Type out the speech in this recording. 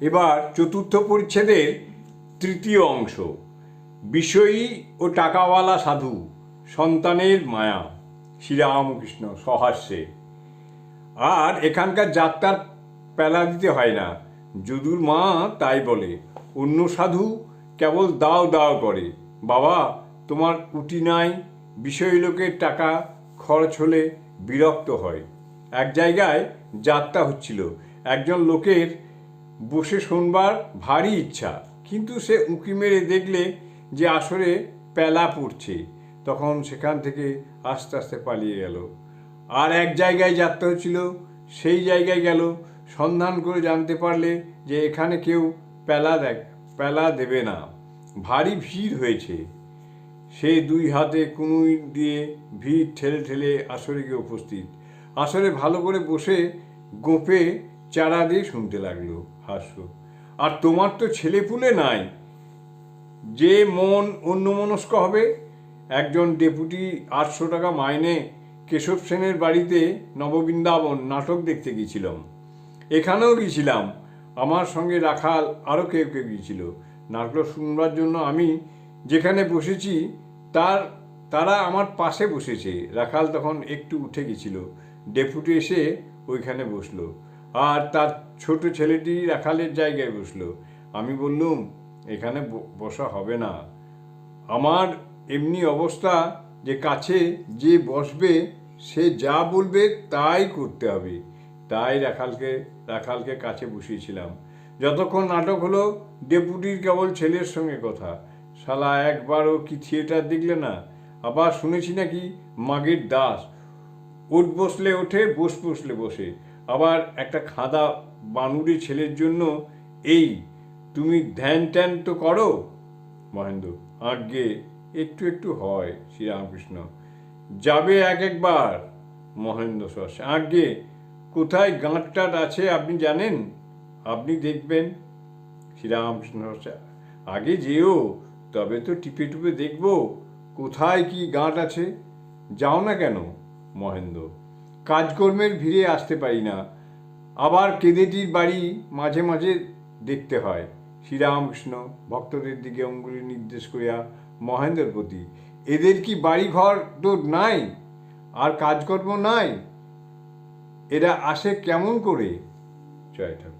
এবার চতুর্থ পরিচ্ছেদের তৃতীয় অংশ। বিষয়ী ও টাকাওয়ালা সাধু, সন্তানের মায়া। শ্রীরামকৃষ্ণ সহাস্যে। আর এখানকার যাত্রার পেলা দিতে হয় না। যদুর মা তাই বলে, অন্য সাধু কেবল দাও দাও করে। বাবা, তোমার উটি নাই। বিষয় লোকের টাকা খরচ হলে বিরক্ত হয়। এক জায়গায় যাত্রা হচ্ছিল। একজন লোকের বসে শোনবার ভারী ইচ্ছা। কিন্তু সে উঁকি মেরে দেখলে যে আসরে পেলা পড়ছে। তখন সেখান থেকে আস্তে আস্তে পালিয়ে গেল। আর এক জায়গায় যাত্রা হচ্ছিল, সেই জায়গায় গেল। সন্ধান করে জানতে পারলে যে এখানে কেউ পেলা দেখ, পেলা দেবে না। ভারী ভিড় হয়েছে। সে দুই হাতে কুনুই দিয়ে ভিড় ঠেলে ঠেলে আসরে গিয়ে উপস্থিত। আসরে ভালো করে বসে গোপে চারা দিয়ে শুনতে লাগল, হাস্য। আর তোমার তো ছেলেপুলে নাই। যে মন অন্যমনস্ক হবে, একজন ডেপুটি আটশো টাকা মাইনে কেশব সেনের বাড়িতে নববৃন্দাবন নাটক দেখতে গিয়েছিলাম। এখানেও গিয়েছিলাম। আমার সঙ্গে রাখাল আরও কেউ কেউ গিয়েছিল। নাটক শুনবার জন্য আমি যেখানে বসেছি, তার, তারা আমার পাশে বসেছে। রাখাল তখন একটু উঠে গেছিল ডেপুটি এসে ওইখানে বসল। আর তার ছোট ছেলেটি রাখালের জায়গায় বসল। আমি বললুম, এখানে বসা হবে না। আমার এমনি অবস্থা যে কাছে যে বসবে, সে যা বলবে তাই করতে হবে। তাই রাখালকে রাখালকে কাছে বসিয়েছিলাম। যতক্ষণ নাটক হলো, ডেপুটির কেবল ছেলের সঙ্গে কথা। শালা, একবারও কি থিয়েটার দেখলে না? আবার শুনেছি নাকি মাগের দাস। উঠ বসলে ওঠে, বস বসলে বসে। আবার একটা খাদা বানুড়ি ছেলের জন্য, এই, তুমি ধ্যান ট্যান তো করো? মহেন্দ্র, আজ্ঞে, একটু একটু হয়, শ্রীরামকৃষ্ণ। যাবে এক একবার? মহেন্দ্র সস আজ্ঞে, কোথায় গাঁটটাট আছে আপনি জানেন? আপনি দেখবেন। শ্রীরামকৃষ্ণ আগে যেও, তবে তো টিপে টুপে দেখব, কোথায় কি গাঁট আছে? যাও না কেন? মহেন্দ্র কাজকর্মের ভিড়ে আসতে পারি না। আবার কেদেটির বাড়ি মাঝে মাঝে দেখতে হয়। শ্রীরামকৃষ্ণ ভক্তদের দিকে অঙ্গুলি নির্দেশ করিয়া মহেন্দ্রের প্রতি, এদের কি বাড়ি ঘর তো নাই? আর কাজকর্ম নাই? এরা আসে কেমন করে? জয় ঠাকুর